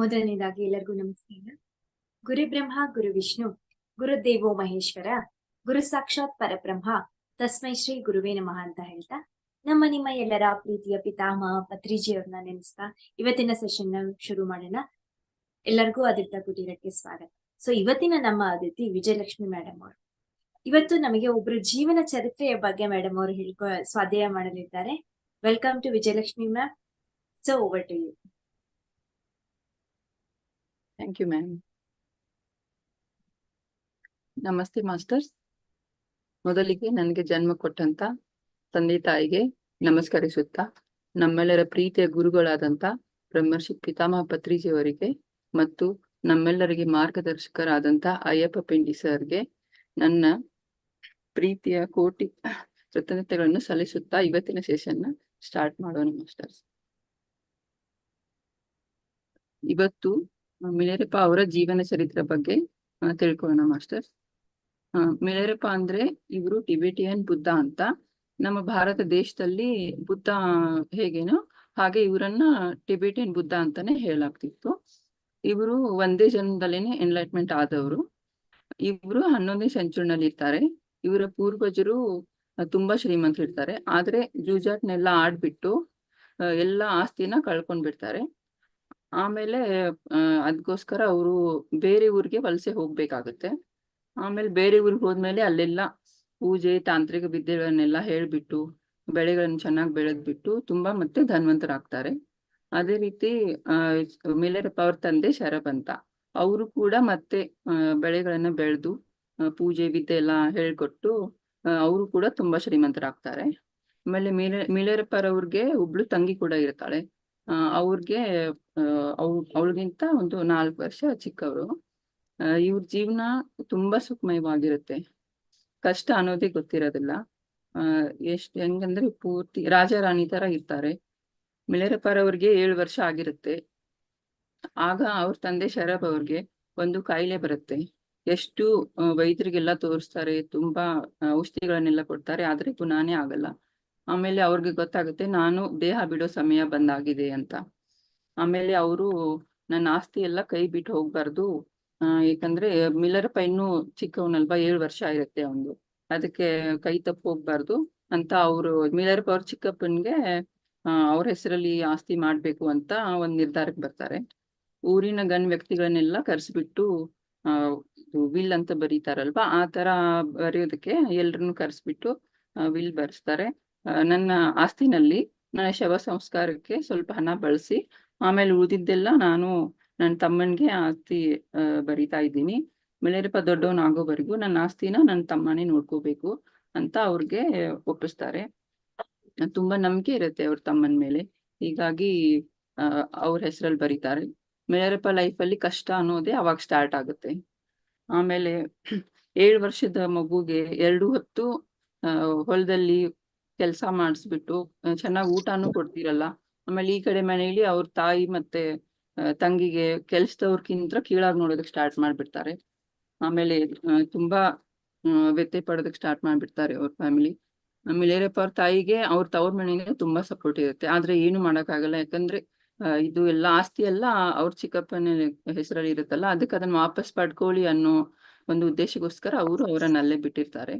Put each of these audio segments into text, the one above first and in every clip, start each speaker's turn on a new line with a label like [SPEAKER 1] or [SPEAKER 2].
[SPEAKER 1] ಮೊದಲನೇದಾಗಿ ಎಲ್ಲರಿಗೂ ನಮಸ್ಕಾರ. ಗುರು ಬ್ರಹ್ಮ, ಗುರು ವಿಷ್ಣು ಗುರುದೇವೋ ಮಹೇಶ್ವರ, ಗುರು ಸಾಕ್ಷಾತ್ ಪರಬ್ರಹ್ಮ, ತಸ್ಮೈ ಶ್ರೀ ಗುರುವೇ ನಮಃ ಅಂತ ಹೇಳ್ತಾ, ನಮ್ಮ ನಿಮ್ಮ ಎಲ್ಲರ ಪ್ರೀತಿಯ ಪಿತಾಮಹ ಪತ್ರಿಜಿಯವ್ರನ್ನ ನೆನೆಸ್ತಾ ಇವತ್ತಿನ ಸೆಷನ್ನ ಶುರು ಮಾಡೋಣ. ಎಲ್ಲರಿಗೂ ಆದಿತ್ಯ ಕುಟೀರಕ್ಕೆ ಸ್ವಾಗತ. ಸೊ ಇವತ್ತಿನ ನಮ್ಮ ಅತಿಥಿ ವಿಜಯಲಕ್ಷ್ಮಿ ಮೇಡಮ್ ಅವರು. ಇವತ್ತು ನಮಗೆ ಒಬ್ರು ಜೀವನ ಚರಿತ್ರೆಯ ಬಗ್ಗೆ ಮೇಡಮ್ ಅವರು ಹೇಳ್ಕೊ, ಸ್ವಾಧ್ಯಾಯ ಮಾಡಲಿದ್ದಾರೆ. Welcome to Vijayalakshmi ma'am so over to you
[SPEAKER 2] thank you ma'am ನಮಸ್ತೆ, ಮಾಸ್ಟರ್ಸ್. ಮೊದಲಿಗೆ ನನಗೆ ಜನ್ಮ ಕೊಟ್ಟಂತ ತಂದೆ ತಾಯಿಗೆ ನಮಸ್ಕರಿಸುತ್ತಾ, ನಮ್ಮೆಲ್ಲರ ಪ್ರೀತಿಯ ಗುರುಗಳಾದಂತ ಬ್ರಹ್ಮರ್ಷಿ ಪಿತಾಮಹ ಪತ್ರಿಜಿಯವರಿಗೆ ಮತ್ತು ನಮ್ಮೆಲ್ಲರಿಗೆ ಮಾರ್ಗದರ್ಶಕರಾದಂತ ಅಯ್ಯಪ್ಪ ಪಿಂಡಿ ಸರ್ಗೆ ನನ್ನ ಪ್ರೀತಿಯ ಕೋಟಿ ಕೃತಜ್ಞತೆಗಳನ್ನು ಸಲ್ಲಿಸುತ್ತಾ ಇವತ್ತಿನ ಸೆಷನ್ ಸ್ಟಾರ್ಟ್ ಮಾಡೋಣ, ಮಾಸ್ಟರ್ಸ್. ಇವತ್ತು ಮಿಲೇರಪ್ಪ ಅವರ ಜೀವನ ಚರಿತ್ರೆ ಬಗ್ಗೆ ತಿಳ್ಕೊಳ್ಳೋಣ ಮಾಸ್ಟರ್. ಮಿಳೆರಪ್ಪ ಅಂದ್ರೆ ಇವರು ಟಿಬೆಟಿಯನ್ ಬುದ್ಧ ಅಂತ. ನಮ್ಮ ಭಾರತ ದೇಶದಲ್ಲಿ ಬುದ್ಧ ಹೇಗೇನೋ ಹಾಗೆ ಇವರನ್ನ ಟಿಬೆಟಿಯನ್ ಬುದ್ಧ ಅಂತಾನೆ ಹೇಳಾಗ್ತಿತ್ತು ಇವರು ಒಂದೇ ಜನ್ಮದಲ್ಲೇನೆ ಎನ್ಲೈಟ್ಮೆಂಟ್ ಆದವರು. ಇವರು ಹನ್ನೊಂದೇ ಸೆಂಚುರಿನಲ್ಲಿ ಇರ್ತಾರೆ. ಇವರ ಪೂರ್ವಜರು ತುಂಬಾ ಶ್ರೀಮಂತರು ಇರ್ತಾರೆ ಆದ್ರೆ ಜೂಜಾಟ್ನೆಲ್ಲ ಆಡ್ಬಿಟ್ಟು ಎಲ್ಲಾ ಆಸ್ತಿನ ಕಳ್ಕೊಂಡ್ ಬಿಡ್ತಾರೆ ಆಮೇಲೆ ಅದಕ್ಕೋಸ್ಕರ ಅವರು ಬೇರೆ ಊರಿಗೆ ವಲಸೆ ಹೋಗ್ಬೇಕಾಗತ್ತೆ. ಆಮೇಲೆ ಬೇರೆ ಊರಿಗೆ ಹೋದ್ಮೇಲೆ ಅಲ್ಲೆಲ್ಲ ಪೂಜೆ, ತಾಂತ್ರಿಕ ವಿದ್ಯೆಗಳನ್ನೆಲ್ಲ ಹೇಳ್ಬಿಟ್ಟು, ಬೆಳೆಗಳನ್ನ ಚೆನ್ನಾಗಿ ಬೆಳೆದ್ಬಿಟ್ಟು ತುಂಬಾ ಮತ್ತೆ ಧನ್ವಂತರಾಗ್ತಾರೆ. ಅದೇ ರೀತಿ ಮಿಲೇರಪ್ಪ ಅವ್ರ ತಂದೆ ಶರಬಂತ ಅವರು ಕೂಡ ಮತ್ತೆ ಬೆಳೆಗಳನ್ನ ಬೆಳೆದು ಪೂಜೆ, ವಿದ್ಯೆ ಎಲ್ಲ ಹೇಳ್ಕೊಟ್ಟು ಅವರು ಕೂಡ ತುಂಬಾ ಶ್ರೀಮಂತರಾಗ್ತಾರೆ. ಆಮೇಲೆ ಮಿಲೆ ಮಿಲೇರಪ್ಪರವ್ರಿಗೆ ಒಬ್ಳು ತಂಗಿ ಕೂಡ ಇರ್ತಾಳೆ. ಅವ್ರಿಗೆ ಅವ್ ಅವಳಿಗಿಂತ ಒಂದು ನಾಲ್ಕು ವರ್ಷ ಚಿಕ್ಕವರು. ಇವ್ರ ಜೀವನ ತುಂಬಾ ಸುಖಮಯವಾಗಿರುತ್ತೆ. ಕಷ್ಟ ಅನ್ನೋದೇ ಗೊತ್ತಿರೋದಿಲ್ಲ. ಎಷ್ಟ್ ಹೆಂಗಂದ್ರೆ ಪೂರ್ತಿ ರಾಜಾರಾಣಿ ತರ ಇರ್ತಾರೆ. ಮಿಳೆರಪ್ಪರವ್ರಿಗೆ ಏಳು ವರ್ಷ ಆಗಿರುತ್ತೆ. ಆಗ ಅವ್ರ ತಂದೆ ಶರಬ್ ಅವ್ರಿಗೆ ಒಂದು ಕಾಯಿಲೆ ಬರುತ್ತೆ. ಎಷ್ಟು ವೈದ್ಯರಿಗೆಲ್ಲ ತೋರಿಸ್ತಾರೆ, ತುಂಬಾ ಔಷಧಿಗಳನ್ನೆಲ್ಲ ಕೊಡ್ತಾರೆ ಆದ್ರೆ ಗುಣಾನೇ ಆಗಲ್ಲ. ಆಮೇಲೆ ಅವ್ರಿಗೆ ಗೊತ್ತಾಗುತ್ತೆ, ನಾನು ದೇಹ ಬಿಡೋ ಸಮಯ ಬಂದಾಗಿದೆ ಅಂತ. ಆಮೇಲೆ ಅವರು, ನನ್ನ ಆಸ್ತಿ ಎಲ್ಲ ಕೈ ಬಿಟ್ಟು ಹೋಗ್ಬಾರ್ದು. ಆ ಯಾಕಂದ್ರೆ ಮಿಲರ್ ಇನ್ನೂ ಚಿಕ್ಕವನಲ್ವಾ ಏಳು ವರ್ಷ ಇರುತ್ತೆ ಅವನು ಅದಕ್ಕೆ ಕೈ ತಪ್ಪು ಹೋಗ್ಬಾರ್ದು ಅಂತ ಅವರು ಮಿಲರ್ ಅವ್ರ ಚಿಕ್ಕಪ್ಪನ್ಗೆ ಅವ್ರ ಹೆಸರಲ್ಲಿ ಆಸ್ತಿ ಮಾಡ್ಬೇಕು ಅಂತ ಒಂದ್ ನಿರ್ಧಾರಕ್ಕೆ ಬರ್ತಾರೆ. ಊರಿನ ಗಣ್ ವ್ಯಕ್ತಿಗಳನ್ನೆಲ್ಲ ಕರ್ಸ್ಬಿಟ್ಟು ವಿಲ್ ಅಂತ ಬರೀತಾರಲ್ವಾ, ಆ ತರ ಬರೆಯೋದಕ್ಕೆ ಎಲ್ರನ್ನು ಕರ್ಸ್ಬಿಟ್ಟು ವಿಲ್ ಬರ್ಸ್ತಾರೆ. ನನ್ನ ಆಸ್ತಿನಲ್ಲಿ ನನ್ನ ಶವ ಸಂಸ್ಕಾರಕ್ಕೆ ಸ್ವಲ್ಪ ಹಣ ಬಳಸಿ, ಆಮೇಲೆ ಉಳಿದಿದ್ದೆಲ್ಲ ನಾನು ನನ್ನ ತಮ್ಮನ್ಗೆ ಆಸ್ತಿ ಬರಿತಾ ಇದ್ದೀನಿ. ಮಿಲೇರಪ್ಪ ದೊಡ್ಡವನಾಗೋವರೆಗೂ ನನ್ನ ಆಸ್ತಿನ ನನ್ನ ತಮ್ಮನೇ ನೋಡ್ಕೋಬೇಕು ಅಂತ ಅವ್ರಿಗೆ ಒಪ್ಪಿಸ್ತಾರೆ. ತುಂಬಾ ನಂಬಿಕೆ ಇರುತ್ತೆ ಅವ್ರ ತಮ್ಮನ ಮೇಲೆ. ಹೀಗಾಗಿ ಅವ್ರ ಹೆಸರಲ್ಲಿ ಬರೀತಾರೆ. ಮಿಲೇರಪ್ಪ ಲೈಫಲ್ಲಿ ಕಷ್ಟ ಅನ್ನೋದೇ ಅವಾಗ ಸ್ಟಾರ್ಟ್ ಆಗುತ್ತೆ. ಆಮೇಲೆ, ಏಳು ವರ್ಷದ ಮಗುಗೆ ಎರಡು ಹೊತ್ತು ಹೊಲದಲ್ಲಿ ಕೆಲಸ ಮಾಡಿಸ್ಬಿಟ್ಟು ಚೆನ್ನಾಗಿ ಊಟನೂ ಕೊಡ್ತಿರಲ್ಲ. ಆಮೇಲೆ ಈ ಕಡೆ ಮನೆಯಲ್ಲಿ ಅವ್ರ ತಾಯಿ ಮತ್ತೆ ತಂಗಿಗೆ ಕೆಲ್ಸದವ್ರಕ್ಕಿಂತ ಕೀಳಾಗಿ ನೋಡೋದಕ್ ಸ್ಟಾರ್ಟ್ ಮಾಡ್ಬಿಡ್ತಾರೆ. ಆಮೇಲೆ ತುಂಬಾ ಆ, ವ್ಯಥೆ ಪಡೋದಕ್ಕೆ ಸ್ಟಾರ್ಟ್ ಮಾಡ್ಬಿಡ್ತಾರೆ ಅವ್ರ ಫ್ಯಾಮಿಲಿ ಮಿಲೇರಪ್ಪ ಅವ್ರ ತಾಯಿಗೆ ಅವ್ರ ತವ್ರ ಮನೆಗೆ ತುಂಬಾ ಸಪೋರ್ಟ್ ಇರುತ್ತೆ. ಆದ್ರೆ ಏನು ಮಾಡಕ್ಕಾಗಲ್ಲ. ಯಾಕಂದ್ರೆ ಇದು ಎಲ್ಲ ಆಸ್ತಿ ಎಲ್ಲ ಅವ್ರ ಚಿಕ್ಕಪ್ಪನ ಹೆಸರಲ್ಲಿ ಇರುತ್ತಲ್ಲ ಅದಕ್ಕೆ ಅದನ್ನ ವಾಪಸ್ ಪಡ್ಕೊಳ್ಳಿ ಅನ್ನೋ ಒಂದು ಉದ್ದೇಶಕ್ಕೋಸ್ಕರ ಅವರು ಅವರನ್ನ ಅಲ್ಲೇ ಬಿಟ್ಟಿರ್ತಾರೆ.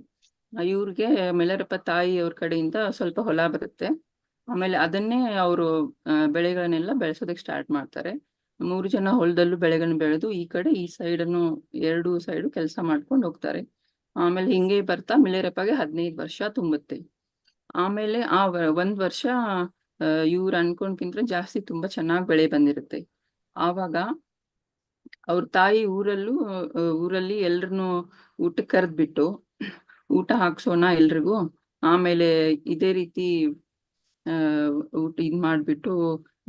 [SPEAKER 2] ಇವ್ರಿಗೆ ಮೆಲರಪ್ಪ ತಾಯಿ ಅವ್ರ ಕಡೆಯಿಂದ ಸ್ವಲ್ಪ ಹೊಲ ಬರುತ್ತೆ. ಆಮೇಲೆ ಅದನ್ನೇ ಅವರು ಬೆಳೆಗಳನ್ನೆಲ್ಲ ಬೆಳೆಸೋದಕ್ಕೆ ಸ್ಟಾರ್ಟ್ ಮಾಡ್ತಾರೆ. ಮೂರು ಜನ ಹೊಲದಲ್ಲೂ ಬೆಳೆಗಳನ್ನ ಬೆಳೆದು ಈ ಕಡೆ ಈ ಸೈಡ್ ಅನ್ನು ಎರಡು ಸೈಡ್ ಕೆಲಸ ಮಾಡ್ಕೊಂಡು ಹೋಗ್ತಾರೆ. ಆಮೇಲೆ ಹಿಂಗೆ ಬರ್ತಾ ಮಿಲೇರಪ್ಪಗೆ ಹದಿನೈದು ವರ್ಷ ತುಂಬುತ್ತೆ. ಆಮೇಲೆ ಆ ಒಂದ್ ವರ್ಷ ಇವ್ರು ಅನ್ಕೊಂಡ್ಕಿಂತ ಜಾಸ್ತಿ ತುಂಬಾ ಚೆನ್ನಾಗಿ ಬೆಳೆ ಬಂದಿರುತ್ತೆ. ಆವಾಗ ಅವ್ರ ತಾಯಿ ಊರಲ್ಲೂ ಊರಲ್ಲಿ ಎಲ್ರನ್ನು ಊಟಕ್ಕೆ ಕರೆದ್ಬಿಟ್ಟು ಊಟ ಹಾಕ್ಸೋಣ ಎಲ್ರಿಗೂ. ಆಮೇಲೆ ಇದೇ ರೀತಿ ಊಟ ಇದ್ ಮಾಡ್ಬಿಟ್ಟು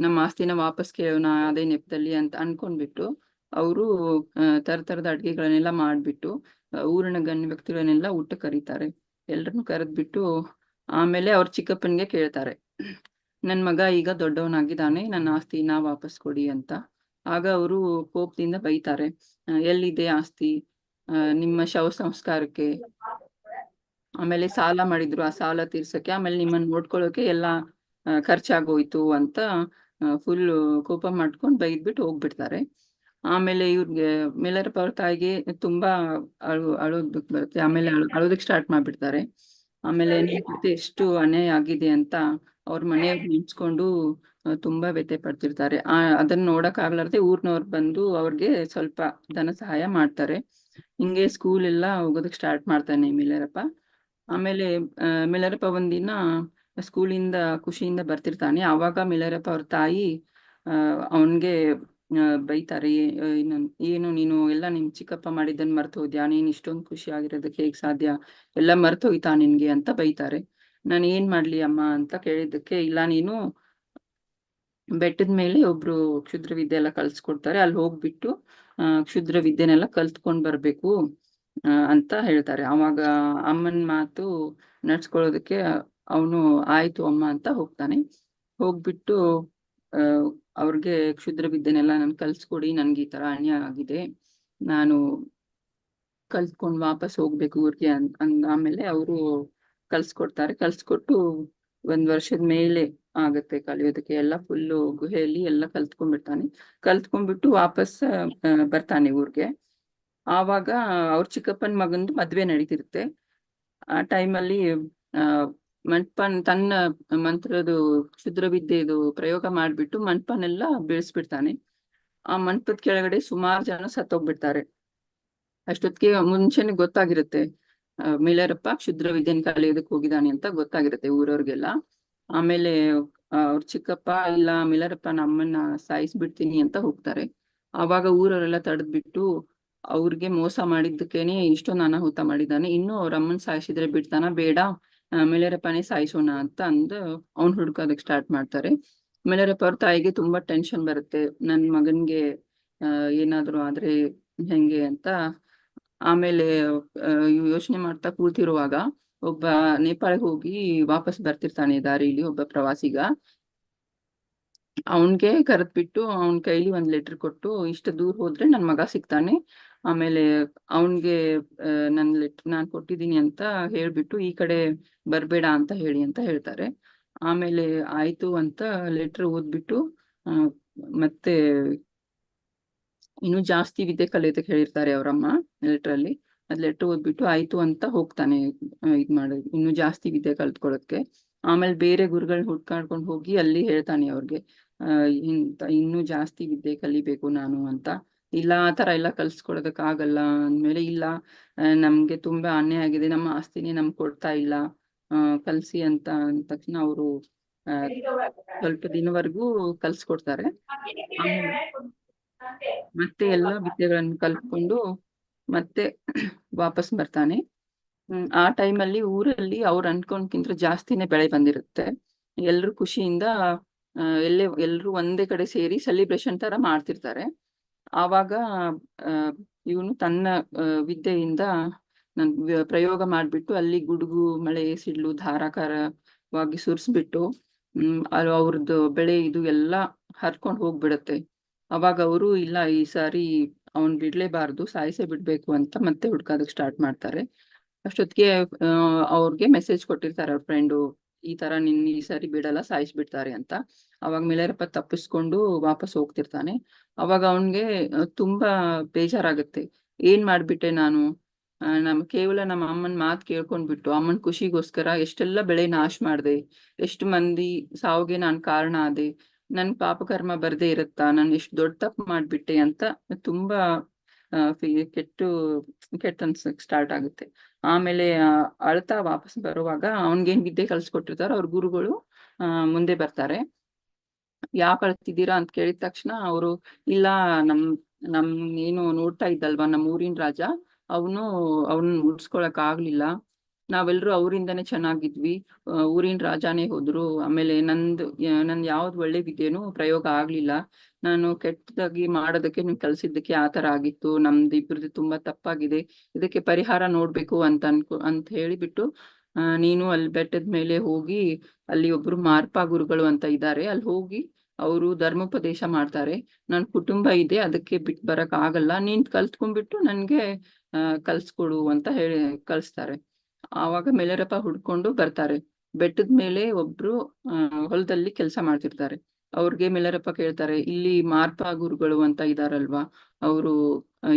[SPEAKER 2] ನಮ್ಮ ಆಸ್ತಿನ ವಾಪಸ್ ಕೇಳೋಣ ಅದೇ ನೆಪದಲ್ಲಿ ಅಂತ ಅನ್ಕೊಂಡ್ಬಿಟ್ಟು ಅವರು ತರ ತರದ ಅಡ್ಗೆಗಳನ್ನೆಲ್ಲ ಮಾಡ್ಬಿಟ್ಟು ಊರಿನ ಗಣ್ಯ ವ್ಯಕ್ತಿಗಳನ್ನೆಲ್ಲ ಊಟ ಕರೀತಾರೆ. ಎಲ್ರನ್ನು ಕರೆದ್ಬಿಟ್ಟು ಆಮೇಲೆ ಅವ್ರ ಚಿಕ್ಕಪ್ಪನ್ಗೆ ಕೇಳ್ತಾರೆ. ನನ್ ಮಗ ಈಗ ದೊಡ್ಡವನಾಗಿದ್ದಾನೆ, ನನ್ನ ಆಸ್ತಿನ ವಾಪಸ್ ಕೊಡಿ ಅಂತ. ಆಗ ಅವರು ಕೋಪದಿಂದ ಬೈತಾರೆ. ಎಲ್ಲಿದೆ ಆಸ್ತಿ? ನಿಮ್ಮ ಶವ ಸಂಸ್ಕಾರಕ್ಕೆ. ಆಮೇಲೆ ಸಾಲ ಮಾಡಿದ್ರು ಆ ಸಾಲ ತೀರ್ಸಕ್ಕೆ ಆಮೇಲೆ ನಿಮ್ಮನ್ನ ನೋಡ್ಕೊಳ್ಳೋಕೆ ಎಲ್ಲಾ ಖರ್ಚಾಗೋಯ್ತು ಅಂತ ಫುಲ್ ಕೋಪ ಮಾಡ್ಕೊಂಡು ಬೈದ್ಬಿಟ್ಟು ಹೋಗ್ಬಿಡ್ತಾರೆ. ಆಮೇಲೆ ಇವ್ರಿಗೆ ಮೇಲರಪ್ಪ ಅವ್ರ ತಾಯಿಗೆ ತುಂಬಾ ಅಳು ಅಳೋದಕ್ ಬರುತ್ತೆ. ಆಮೇಲೆ ಅಳು ಅಳೋದಕ್ ಸ್ಟಾರ್ಟ್ ಮಾಡ್ಬಿಡ್ತಾರೆ. ಆಮೇಲೆ ಜೊತೆ ಎಷ್ಟು ಅನ್ಯಾಯ ಆಗಿದೆ ಅಂತ ಅವ್ರ ಮನೆಯವ್ರು ನಿಂತ್ಕೊಂಡು ತುಂಬಾ ವ್ಯಥೆ ಪಡ್ತಿರ್ತಾರೆ. ಆ ಅದನ್ನ ನೋಡಕ್ ಆಗ್ಲಾರ್ದೆ ಊರ್ನವ್ರು ಬಂದು ಅವ್ರಿಗೆ ಸ್ವಲ್ಪ ಧನ ಸಹಾಯ ಮಾಡ್ತಾರೆ. ಹಿಂಗೆ ಸ್ಕೂಲ್ ಎಲ್ಲ ಹೋಗೋದಕ್ ಸ್ಟಾರ್ಟ್ ಮಾಡ್ತಾನೆ ಮಿಲರಪ್ಪ. ಆಮೇಲೆ ಆ, ಮಿಲರಪ್ಪ ಒಂದಿನ ಸ್ಕೂಲಿಂದ ಖುಷಿಯಿಂದ ಬರ್ತಿರ್ತಾನೆ. ಆವಾಗ ಮಿಲರಪ್ಪ ಅವ್ರ ತಾಯಿ ಆ ಅವನ್ಗೆ ಬೈತಾರೆ ಏನು ನೀನು ಎಲ್ಲ ನಿಮ್ ಚಿಕ್ಕಪ್ಪ ಮಾಡಿದ್ದನ್ ಮರ್ತು ಹೋದ್ಯಾ? ನೀನ್ ಇಷ್ಟೊಂದು ಖುಷಿ ಆಗಿರೋದಕ್ಕೆ ಹೇಗ್ ಸಾಧ್ಯ? ಎಲ್ಲ ಮರ್ತು ಹೋಯ್ತಾ ನಿನ್ಗೆ? ಅಂತ ಬೈತಾರೆ. ನಾನು ಏನ್ ಮಾಡ್ಲಿ ಅಮ್ಮ? ಅಂತ ಕೇಳಿದ್ದಕ್ಕೆ ಇಲ್ಲ ನೀನು ಬೆಟ್ಟದ ಮೇಲೆ ಒಬ್ರು ಕ್ಷುದ್ರ ವಿದ್ಯೆ ಎಲ್ಲ ಕಲ್ಸ್ಕೊಡ್ತಾರೆ ಅಲ್ಲಿ ಹೋಗ್ಬಿಟ್ಟು ಆ ಕ್ಷುದ್ರ ವಿದ್ಯೆನೆಲ್ಲ ಕಲ್ತ್ಕೊಂಡ್ ಬರ್ಬೇಕು. ಅಂತ ಹೇಳ್ತಾರೆ. ಅವಾಗ ಅಮ್ಮನ್ ಮಾತು ನಡ್ಸ್ಕೊಳ್ಳೋದಕ್ಕೆ ಅವನು ಆಯ್ತು ಅಮ್ಮ ಅಂತ ಹೋಗ್ತಾನೆ. ಹೋಗ್ಬಿಟ್ಟು ಅವ್ರಿಗೆ ಕ್ಷುದ್ರ ಬಿದ್ದನೆಲ್ಲ ನನ್ ಕಲ್ಸ್ಕೊಡಿ, ನನ್ಗೆ ಈ ತರ ಅನ್ಯ ಆಗಿದೆ. ನಾನು ಕಲ್ತ್ಕೊಂಡ್ ವಾಪಸ್ ಹೋಗ್ಬೇಕು ಊರಿಗೆ ಅಂದ್ ಆಮೇಲೆ ಅವರು ಕಲ್ಸ್ಕೊಡ್ತಾರೆ. ಕಲ್ಸ್ಕೊಟ್ಟು ಒಂದ್ ವರ್ಷದ ಮೇಲೆ ಆಗತ್ತೆ ಕಲಿಯೋದಕ್ಕೆ. ಎಲ್ಲ ಫುಲ್ಲು ಗುಹೆಯಲ್ಲಿ ಎಲ್ಲ ಕಲ್ತ್ಕೊಂಡ್ಬಿಡ್ತಾನೆ. ಕಲ್ತ್ಕೊಂಡ್ಬಿಟ್ಟು ವಾಪಸ್ ಬರ್ತಾನೆ ಊರ್ಗೆ. ಆವಾಗ ಅವ್ರ ಚಿಕ್ಕಪ್ಪನ ಮಗಂದು ಮದ್ವೆ ನಡೀತಿರುತ್ತೆ. ಆ ಟೈಮಲ್ಲಿ ಮಂಟಪನ್ ತನ್ನ ಮಂತ್ರದು ಕ್ಷುದ್ರ ವಿದ್ಯೆದು ಪ್ರಯೋಗ ಮಾಡ್ಬಿಟ್ಟು ಮಂಟಪನೆಲ್ಲ ಬೆಳೆಸ್ಬಿಡ್ತಾನೆ. ಆ ಮಂಟಪದ ಕೆಳಗಡೆ ಸುಮಾರು ಜನ ಸತ್ತೋಗ್ಬಿಡ್ತಾರೆ. ಅಷ್ಟೊತ್ತಿಗೆ ಮುಂಚೆನೆ ಗೊತ್ತಾಗಿರುತ್ತೆ ಮಿಲರಪ್ಪ ಕ್ಷುದ್ರ ವಿದ್ಯೆನ ಕಲಿಯೋದಕ್ಕೆ ಹೋಗಿದ್ದಾನೆ ಅಂತ ಗೊತ್ತಾಗಿರುತ್ತೆ ಊರವ್ರಿಗೆಲ್ಲ. ಆಮೇಲೆ ಅವ್ರ ಚಿಕ್ಕಪ್ಪ, ಇಲ್ಲ, ಮಿಲರಪ್ಪ ನಮ್ಮನ್ನ ಸಾಯಿಸ್ಬಿಡ್ತೀನಿ ಅಂತ ಹೋಗ್ತಾರೆ. ಆವಾಗ ಊರವರೆಲ್ಲ ತಡೆದ್ಬಿಟ್ಟು ಅವ್ರಿಗೆ ಮೋಸ ಮಾಡಿದ್ದಕ್ಕೇನೆ ಇಷ್ಟೊಂದು ಅನಾಹುತ ಮಾಡಿದ್ದಾನೆ. ಇನ್ನು ಅವ್ರ ಅಮ್ಮನ್ ಸಾಯಿಸಿದ್ರೆ ಬಿಡ್ತಾನ? ಬೇಡ. ಮೇಲೆರಪ್ಪನೇ ಸಾಯಿಸೋಣ ಅಂತ ಅಂದು ಅವ್ನ್ ಹುಡ್ಕೋದಕ್ ಸ್ಟಾರ್ಟ್ ಮಾಡ್ತಾರೆ. ಮೇಲೆರಪ್ಪ ಅವ್ರ ತಾಯಿಗೆ ತುಂಬಾ ಟೆನ್ಷನ್ ಬರುತ್ತೆ. ನನ್ ಮಗನ್ಗೆ ಏನಾದ್ರು ಆದ್ರೆ ಹೆಂಗೆ ಅಂತ. ಆಮೇಲೆ ಯೋಚನೆ ಮಾಡ್ತಾ ಕೂತಿರುವಾಗ ಒಬ್ಬ ನೇಪಾಳಕ್ಕೆ ಹೋಗಿ ವಾಪಸ್ ಬರ್ತಿರ್ತಾನೆ ದಾರಿಲಿ, ಒಬ್ಬ ಪ್ರವಾಸಿಗ. ಅವನ್ಗೆ ಕರೆದ್ಬಿಟ್ಟು ಅವನ್ ಕೈಲಿ ಒಂದ್ ಲೆಟರ್ ಕೊಟ್ಟು ಇಷ್ಟ ದೂರ ಹೋದ್ರೆ ನನ್ ಮಗ ಸಿಗ್ತಾನೆ. ಆಮೇಲೆ ಅವನ್ಗೆ ನನ್ ಲೆಟರ್ ನಾನ್ ಕೊಟ್ಟಿದ್ದೀನಿ ಅಂತ ಹೇಳ್ಬಿಟ್ಟು ಈ ಕಡೆ ಬರ್ಬೇಡ ಅಂತ ಹೇಳಿ ಅಂತ ಹೇಳ್ತಾರೆ. ಆಮೇಲೆ ಆಯ್ತು ಅಂತ ಲೆಟರ್ ಓದ್ಬಿಟ್ಟು ಮತ್ತೆ ಇನ್ನು ಜಾಸ್ತಿ ವಿದ್ಯೆ ಕಲಿಯೋದಕ್ಕೆ ಹೇಳಿರ್ತಾರೆ ಅವರಮ್ಮ ಲೆಟರ್ ಅಲ್ಲಿ ಅದ್ ಲೆಟರ್ ಓದ್ಬಿಟ್ಟು ಆಯ್ತು ಅಂತ ಹೋಗ್ತಾನೆ ಇದ್ ಮಾಡ, ಇನ್ನು ಜಾಸ್ತಿ ವಿದ್ಯೆ ಕಲ್ತ್ಕೊಳಕ್ಕೆ ಆಮೇಲೆ ಬೇರೆ ಗುರುಗಳನ್ನ ಹುಡ್ಕಾಡ್ಕೊಂಡು ಹೋಗಿ ಅಲ್ಲಿ ಹೇಳ್ತಾನೆ ಅವ್ರಿಗೆ ಇಂತ, ಇನ್ನೂ ಜಾಸ್ತಿ ವಿದ್ಯೆ ಕಲಿಬೇಕು ನಾನು ಅಂತ. ಇಲ್ಲ, ಆ ತರ ಎಲ್ಲ ಕಲ್ಸ್ಕೊಡೋದಕ್ ಆಗಲ್ಲ ಅಂದ್ಮೇಲೆ ಇಲ್ಲ. ನಮ್ಗೆ ತುಂಬಾ ಅನ್ಯಾಯ ಆಗಿದೆ. ನಮ್ಮ ಆಸ್ತಿನೇ ನಮ್ಗೆ ಕೊಡ್ತಾ ಇಲ್ಲ. ಕಲ್ಸಿ ಅಂತ ಅಂದ ತಕ್ಷಣ ಅವರು ಸ್ವಲ್ಪ ದಿನವರೆಗೂ ಕಲ್ಸ್ಕೊಡ್ತಾರೆ. ಮತ್ತೆ ಎಲ್ಲಾ ವಿದ್ಯೆಗಳನ್ನು ಕಲ್ತ್ಕೊಂಡು ಮತ್ತೆ ವಾಪಸ್ ಬರ್ತಾನೆ. ಆ ಟೈಮಲ್ಲಿ ಊರಲ್ಲಿ ಅವ್ರು ಅನ್ಕೊಂಡ್ಕಿಂತ ಜಾಸ್ತಿನೇ ಬೆಳೆ ಬಂದಿರುತ್ತೆ. ಎಲ್ರು ಖುಷಿಯಿಂದ ಎಲ್ಲೇ, ಎಲ್ರು ಒಂದೇ ಕಡೆ ಸೇರಿ ಸೆಲಿಬ್ರೇಷನ್ ತರ ಮಾಡ್ತಿರ್ತಾರೆ. ಆವಾಗ ಇವನು ತನ್ನ ವಿದ್ಯೆಯಿಂದ ನನ್ ಪ್ರಯೋಗ ಮಾಡ್ಬಿಟ್ಟು ಅಲ್ಲಿ ಗುಡುಗು, ಮಳೆ, ಸಿಡ್ಲು, ಧಾರಾಕಾರವಾಗಿ ಸುರಿಸ್ಬಿಟ್ಟು, ಹ್ಮ್ ಅವ್ರದ್ದು ಬೆಳೆ ಇದು ಎಲ್ಲಾ ಹರ್ಕೊಂಡ್ ಹೋಗ್ಬಿಡತ್ತೆ. ಅವಾಗ ಅವರು, ಇಲ್ಲ, ಈ ಸಾರಿ ಅವನ್ ಬಿಡ್ಲೇಬಾರ್ದು, ಸಾಯಿಸೇ ಬಿಡ್ಬೇಕು ಅಂತ ಮತ್ತೆ ಹುಡ್ಕೋದಕ್ ಸ್ಟಾರ್ಟ್ ಮಾಡ್ತಾರೆ. ಅಷ್ಟೊತ್ತಿಗೆ ಅವ್ರಿಗೆ ಮೆಸೇಜ್ ಕೊಟ್ಟಿರ್ತಾರೆ ಅವ್ರ ಫ್ರೆಂಡು ಈ ತರ ನಿನ್ ಈ ಸರಿ ಬಿಡಲ್ಲ, ಸಾಯಿಸ್ಬಿಡ್ತಾರೆ ಅಂತ. ಅವಾಗ ಮಿಲರಪ್ಪ ತಪ್ಪಿಸ್ಕೊಂಡು ವಾಪಸ್ ಹೋಗ್ತಿರ್ತಾನೆ. ಅವಾಗ ಅವನ್ಗೆ ತುಂಬಾ ಬೇಜಾರಾಗುತ್ತೆ. ಏನ್ ಮಾಡ್ಬಿಟ್ಟೆ ನಾನು? ನಮ್, ಕೇವಲ ನಮ್ಮ ಅಮ್ಮನ್ ಮಾತ್ ಕೇಳ್ಕೊಂಡ್ಬಿಟ್ಟು, ಅಮ್ಮನ್ ಖುಷಿಗೋಸ್ಕರ ಎಷ್ಟೆಲ್ಲ ಬೆಳೆ ನಾಶ ಮಾಡ್ದೆ. ಎಷ್ಟು ಮಂದಿ ಸಾವಿಗೆ ನಾನ್ ಕಾರಣ ಆದೆ. ನನ್ ಪಾಪಕರ್ಮ ಬರ್ದೇ ಇರುತ್ತಾ? ನಾನು ಎಷ್ಟು ದೊಡ್ಡ ತಪ್ಪು ಮಾಡ್ಬಿಟ್ಟೆ ಅಂತ ತುಂಬಾ ಕೆಟ್ಟು ಕೆಟ್ಟ ಸ್ಟಾರ್ಟ್ ಆಗುತ್ತೆ. ಆಮೇಲೆ ಅಳ್ತಾ ವಾಪಸ್ ಬರುವಾಗ ಅವನ್ಗೇನ್ ವಿದ್ಯೆ ಕಲ್ಸ್ಕೊಟ್ಟಿರ್ತಾರೋ ಅವ್ರ ಗುರುಗಳು ಮುಂದೆ ಬರ್ತಾರೆ. ಯಾಕೆ ಅಳ್ತಿದ್ದೀರಾ ಅಂತ ಕೇಳಿದ ತಕ್ಷಣ ಅವರು, ಇಲ್ಲ, ನಮ್ ನಮ್ ಏನು ನೋಡ್ತಾ ಇದ್ದಲ್ವಾ ನಮ್ಮ ಊರಿನ ರಾಜ, ಅವನು, ಅವನ್ ಉಳ್ಸ್ಕೊಳಕ್ ಆಗ್ಲಿಲ್ಲ. ನಾವೆಲ್ರೂ ಅವರಿಂದನೇ ಚೆನ್ನಾಗಿದ್ವಿ. ಊರಿನ ರಾಜಾನೇ ಹೋದ್ರು. ಆಮೇಲೆ ನಂದು ನನ್ ಯಾವ್ದ್ ಒಳ್ಳೆ ವಿದ್ಯೆನೂ ಪ್ರಯೋಗ ಆಗ್ಲಿಲ್ಲ. ನಾನು ಕೆಟ್ಟದಾಗಿ ಮಾಡೋದಕ್ಕೆ ನೀವು ಕಲ್ಸಿದ್ದಕ್ಕೆ ಆ ತರ ಆಗಿತ್ತು. ನಮ್ದು ಇಬ್ರದ್ದು ತುಂಬಾ ತಪ್ಪಾಗಿದೆ. ಇದಕ್ಕೆ ಪರಿಹಾರ ನೋಡ್ಬೇಕು ಅಂತ ಅನ್ಕೊ ಅಂತ ಹೇಳಿಬಿಟ್ಟು ಆ, ನೀನು ಅಲ್ಲಿ ಬೆಟ್ಟದ ಮೇಲೆ ಹೋಗಿ ಅಲ್ಲಿ ಒಬ್ರು ಮಾರ್ಪಾ ಗುರುಗಳು ಅಂತ ಇದ್ದಾರೆ ಅಲ್ಲಿ ಹೋಗಿ ಅವರು ಧರ್ಮೋಪದೇಶ ಮಾಡ್ತಾರೆ. ನನ್ ಕುಟುಂಬ ಇದೆ ಅದಕ್ಕೆ ಬಿಟ್ ಬರಕ್ ಆಗಲ್ಲ. ನೀನ್ ಕಲ್ತ್ಕೊಂಡ್ಬಿಟ್ಟು ನನ್ಗೆ ಅಹ್ ಕಲ್ಸ್ಕೊಡು ಅಂತ ಹೇಳಿ ಕಳಿಸ್ತಾರೆ ಆವಾಗ ಮೆಲರಪ್ಪ ಹುಡ್ಕೊಂಡು ಬರ್ತಾರೆ. ಬೆಟ್ಟದ ಮೇಲೆ ಒಬ್ರು ಹೊಲದಲ್ಲಿ ಕೆಲಸ ಮಾಡ್ತಿರ್ತಾರೆ. ಅವ್ರಿಗೆ ಮೇಲರಪ್ಪ ಕೇಳ್ತಾರೆ, ಇಲ್ಲಿ ಮಾರ್ಪ ಗುರುಗಳು ಅಂತ ಇದಾರಲ್ವಾ? ಅವರು